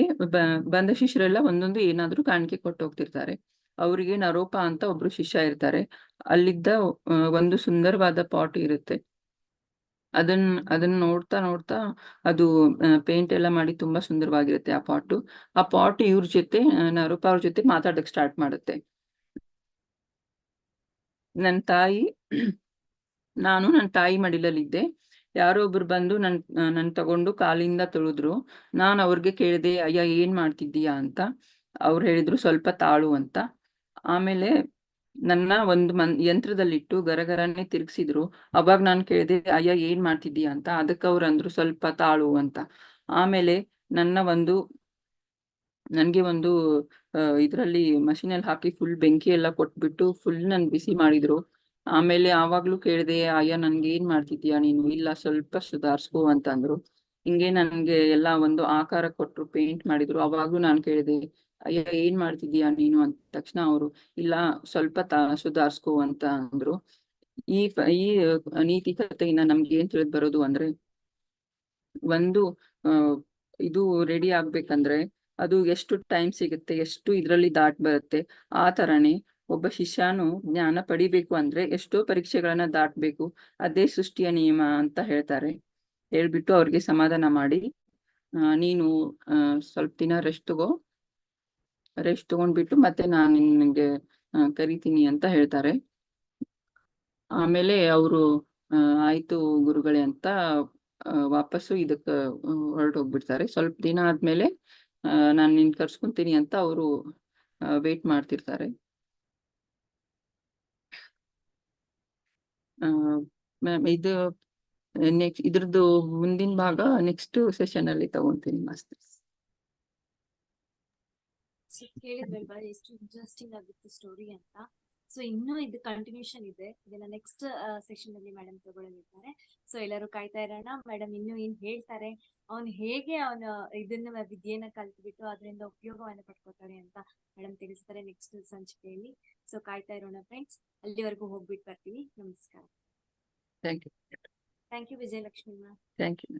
[SPEAKER 2] ಬಂದ ಶಿಷ್ಯರೆಲ್ಲ ಒಂದೊಂದು ಏನಾದ್ರೂ ಕಾಣಿಕೆ ಕೊಟ್ಟು ಹೋಗ್ತಿರ್ತಾರೆ. ಅವರಿಗೆ ನರೋಪ ಅಂತ ಒಬ್ರು ಶಿಷ್ಯ ಇರ್ತಾರೆ. ಅಲ್ಲಿದ್ದ ಒಂದು ಸುಂದರವಾದ ಪಾಟ್ ಇರುತ್ತೆ. ಅದನ್ನ ಅದನ್ನ ನೋಡ್ತಾ ನೋಡ್ತಾ ಅದು ಪೇಂಟ್ ಎಲ್ಲ ಮಾಡಿ ತುಂಬಾ ಸುಂದರವಾಗಿರುತ್ತೆ ಆ ಪಾಟ್. ಆ ಪಾಟ್ ಇವ್ರ ಜೊತೆ ನರೂಪ ಅವ್ರ ಜೊತೆ ಮಾತಾಡಕ್ ಸ್ಟಾರ್ಟ್ ಮಾಡುತ್ತೆ. ನನ್ನ ತಾಯಿ, ನಾನು ನನ್ನ ತಾಯಿ ಮಡಿಲಲ್ಲಿದ್ದೆ. ಯಾರೋ ಒಬ್ರು ಬಂದು ನನ್ ನನ್ ತಗೊಂಡು ಕಾಲಿಂದ ತುಳಿದ್ರು. ನಾನು ಅವ್ರಿಗೆ ಕೇಳಿದೆ, ಅಯ್ಯ, ಏನ್ ಮಾಡ್ತಿದ್ದೀಯಾ? ಅಂತ. ಅವ್ರು ಹೇಳಿದ್ರು, ಸ್ವಲ್ಪ ತಾಳು ಅಂತ. ಆಮೇಲೆ ನನ್ನ ಒಂದು ಮನ್, ಯಂತ್ರದಲ್ಲಿಟ್ಟು ಗರಗರನೆ ತಿರ್ಗ್ಸಿದ್ರು. ಅವಾಗ ನಾನು ಕೇಳಿದೆ, ಅಯ್ಯ, ಏನ್ ಮಾಡ್ತಿದ್ದೀಯಾ? ಅಂತ. ಅದಕ್ಕೆ ಅವ್ರು ಅಂದ್ರು, ಸ್ವಲ್ಪ ತಾಳು ಅಂತ. ಆಮೇಲೆ ನನ್ನ ಒಂದು, ನನ್ಗೆ ಒಂದು ಇದರಲ್ಲಿ ಮಷೀನಲ್ಲಿ ಹಾಕಿ ಫುಲ್ ಬೆಂಕಿ ಎಲ್ಲ ಕೊಟ್ಬಿಟ್ಟು ಫುಲ್ ನನ್ ಬಿಸಿ ಮಾಡಿದ್ರು. ಆಮೇಲೆ ಆವಾಗ್ಲೂ ಕೇಳಿದೆ, ಅಯ್ಯ, ನನ್ಗೆ ಏನ್ ಮಾಡ್ತಿದ್ಯಾ ನೀನು? ಇಲ್ಲ, ಸ್ವಲ್ಪ ಸುಧಾರಿಸ್ಕೋ ಅಂತ ಅಂದ್ರು ಹಿಂಗೆ ನನ್ಗೆ ಎಲ್ಲಾ ಒಂದು ಆಕಾರ ಕೊಟ್ರು ಪೇಂಟ್ ಮಾಡಿದ್ರು. ಅವಾಗ್ಲೂ ನಾನ್ ಕೇಳಿದೆ, ಅಯ್ಯ, ಏನ್ ಮಾಡ್ತಿದ್ಯಾ ನೀನು? ಅಂದ ತಕ್ಷಣ ಅವರು, ಇಲ್ಲ, ಸ್ವಲ್ಪ ತ, ಸುಧಾರಿಸ್ಕೋ ಅಂತ ಅಂದ್ರು. ಈ ಈ ನೀತಿ ಕಥೆಯಿಂದ ನಮ್ಗೆ ಏನ್ ತಿಳಿದ್ ಬರೋದು ಅಂದ್ರೆ, ಒಂದು ಇದು ರೆಡಿ ಆಗ್ಬೇಕಂದ್ರೆ, ಅದು ಎಷ್ಟು ಟೈಮ್ ಸಿಗುತ್ತೆ, ಎಷ್ಟು ಇದ್ರಲ್ಲಿ ದಾಟ್ ಬರುತ್ತೆ, ಆ ತರನೇ ಒಬ್ಬ ಶಿಷ್ಯನು ಜ್ಞಾನ ಪಡಿಬೇಕು ಅಂದ್ರೆ ಎಷ್ಟೋ ಪರೀಕ್ಷೆಗಳನ್ನ ದಾಟ್ಬೇಕು. ಅದೇ ಸೃಷ್ಟಿಯ ನಿಯಮ ಅಂತ ಹೇಳ್ತಾರೆ. ಹೇಳ್ಬಿಟ್ಟು ಅವ್ರಿಗೆ ಸಮಾಧಾನ ಮಾಡಿ. ನೀನು ಸ್ವಲ್ಪ ದಿನ ರೆಸ್ಟ್ ತಗೋ. ರೆಸ್ಟ್ ತಗೊಂಡ್ಬಿಟ್ಟು ಮತ್ತೆ ನಾನು ನಿನ್ಗೆ ಕರಿತೀನಿ ಅಂತ ಹೇಳ್ತಾರೆ. ಆಮೇಲೆ ಅವರು ಆಯ್ತು ಗುರುಗಳೇ ಅಂತ ವಾಪಸ್ಸು ಇದಕ್ಕ ಹೊರಟೋಗ್ಬಿಡ್ತಾರೆ. ಸ್ವಲ್ಪ ದಿನ ಆದ್ಮೇಲೆ ನಾನ್ ನಿನ್ ಕರ್ಸ್ಕೊಂತೀನಿ ಅಂತ ಅವರು ವೇಟ್ ಮಾಡ್ತಿರ್ತಾರೆ. ಇದು ನೆಕ್ಸ್ಟ್ ಇದ್ರದ್ದು ಮುಂದಿನ ಭಾಗ ನೆಕ್ಸ್ಟ್ ಸೆಷನ್ ಅಲ್ಲಿ ತಗೊಂತೀನಿ ಮಾಸ್ಟರ್ಸ್
[SPEAKER 1] ಎಷ್ಟು ಇಂಟ್ರೆಸ್ಟಿಂಗ್ ಆಗಿತ್ತು ಸ್ಟೋರಿ ಅಂತ. ಸೊ ಇನ್ನೂ ಇದು ಕಂಟಿನ್ಯೂಷನ್ ಇದೆ. ಇದನ್ನ ನೆಕ್ಸ್ಟ್ ಸೆಷನ್ ಅಲ್ಲಿ ಮೇಡಮ್ ತಗೊಳ್ಳಲಿದ್ದಾರೆ ಸೊ ಎಲ್ಲರೂ ಕಾಯ್ತಾ ಇರೋಣ. ಮೇಡಮ್ ಇನ್ನು ಏನ್ ಹೇಳ್ತಾರೆ? ಅವನು ಹೇಗೆ ಅವನ, ಇದನ್ನ ವಿದ್ಯೆನ ಕಲ್ತ್ಬಿಟ್ಟು ಅದರಿಂದ ಉಪಯೋಗವನ್ನ ಪಡ್ಕೋತಾರೆ ಅಂತ ಮೇಡಮ್ ತಿಳಿಸ್ತಾರೆ ನೆಕ್ಸ್ಟ್ ಸಂಚಿಕೆಯಲ್ಲಿ. ಸೊ ಕಾಯ್ತಾ ಇರೋಣ ಫ್ರೆಂಡ್ಸ್ ಅಲ್ಲಿವರೆಗೂ ಹೋಗ್ಬಿಟ್ಟು ಬರ್ತೀವಿ ನಮಸ್ಕಾರ.
[SPEAKER 2] Thank you
[SPEAKER 1] thank you Vijayalakshmi ma'am.
[SPEAKER 2] Thank you